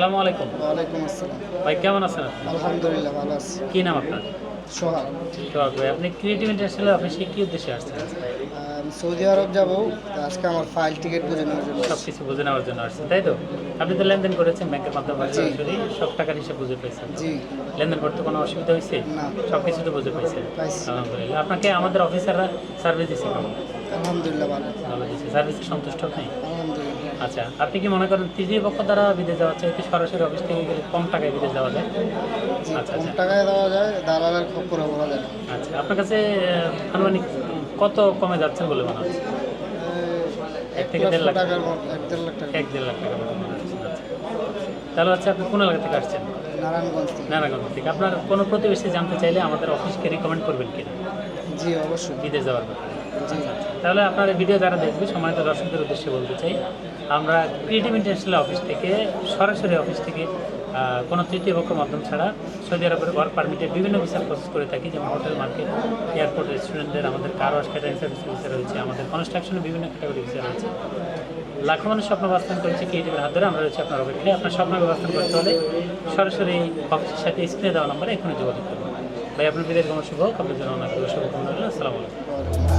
আসসালামু আলাইকুম। ওয়ালাইকুম আসসালাম। ভাই কেমন আছেন আলহামদুলিল্লাহ ভালো আছি। কি নাম আপনার? সোহাগ। সোহাগ ভাই আপনি ক্রিয়েটিভ ইন্টারন্যাশনাল অফিসে কি উদ্দেশ্যে আসছেন? সৌদি আরব যাব। আজকে আমার ফাইল টিকিট বুঝে নেওয়ার জন্য সব কিছু বুঝে নেওয়ার জন্য আসছেন তাই তো? আপনি তো লেনদেন করেছেন ব্যাংকের মাধ্যমে সরাসরি সব টাকার হিসাব বুঝে পেয়েছেন জি। লেনদেন করতে কোনো অসুবিধা হয়েছে? না। সব কিছু তো বুঝে পেয়েছেন। আলহামদুলিল্লাহ। আপনাকে আমাদের অফিসাররা সার্ভিস দিচ্ছে কেমন? আলহামদুলিল্লাহ ভালো। সার্ভিসে সন্তুষ্ট আপনি আলহামদুলিল্লাহ। আচ্ছা আপনি কি মনে করেন তৃতীয় পক্ষ দ্বারা বিদেশ যাওয়ার চাইতে সরাসরি অফিস থেকে গেলে কম টাকায় বিদেশ যাওয়া যায়? আচ্ছা, কম আচ্ছা। টাকায় দেওয়া যায় দালালের খপ্পরে বলা যায়। আচ্ছা আপনার কাছে আনুমানিক কত কমে যাচ্ছেন বলে মনে হচ্ছে? এক থেকে দেড় লাখ। টাকার এক দেড় লাখ টাকা এক দেড় লাখ টাকা মতো আচ্ছা। তাহলে হচ্ছে আপনি কোন এলাকা থেকে আসছেন? নারায়ণগঞ্জ নারায়ণগঞ্জ থেকে। আপনার কোনো প্রতিবেশী জানতে চাইলে আমাদের অফিসকে রিকমেন্ড করবেন কিনা? জি অবশ্যই। বিদেশ যাওয়ার ব্যাপারে। জি। তাহলে আপনার ভিডিও যারা দেখবে, সম্মানিত দর্শকদের উদ্দেশ্যে বলতে চাই, আমরা ক্রিয়েটিভ ইন্টারন্যাশনাল অফিস থেকে, সরাসরি অফিস থেকে কোনো তৃতীয় পক্ষ মাধ্যম ছাড়া সৌদি আরবের ওয়ার্ক পারমিটের বিভিন্ন ভিসা প্রসেস করে থাকি, যেমন হোটেল মার্কেট এয়ারপোর্ট রেস্টুরেন্টের আমাদের car wash catering service visa রয়েছে, আমাদের কনস্ট্রাকশনের বিভিন্ন ক্যাটাগরি ভিসা রয়েছে। লাখো মানুষ স্বপ্ন বাস্তবায়ন করেছে ক্রিয়েটিভের হাত ধরে, আমরা রয়েছে আপনার অপেক্ষায়। আপনার স্বপ্ন বাস্তবায়ন করতে হলে সরাসরি অফিসের সাথে স্ক্রিনে দেওয়া নম্বরে এখনই যোগাযোগ করুন। ভাই, আপনার বিদের কোনো শুভ হোক, আপনার জন্য অনেক শুভকামনা আসসালামু আলাইকুম।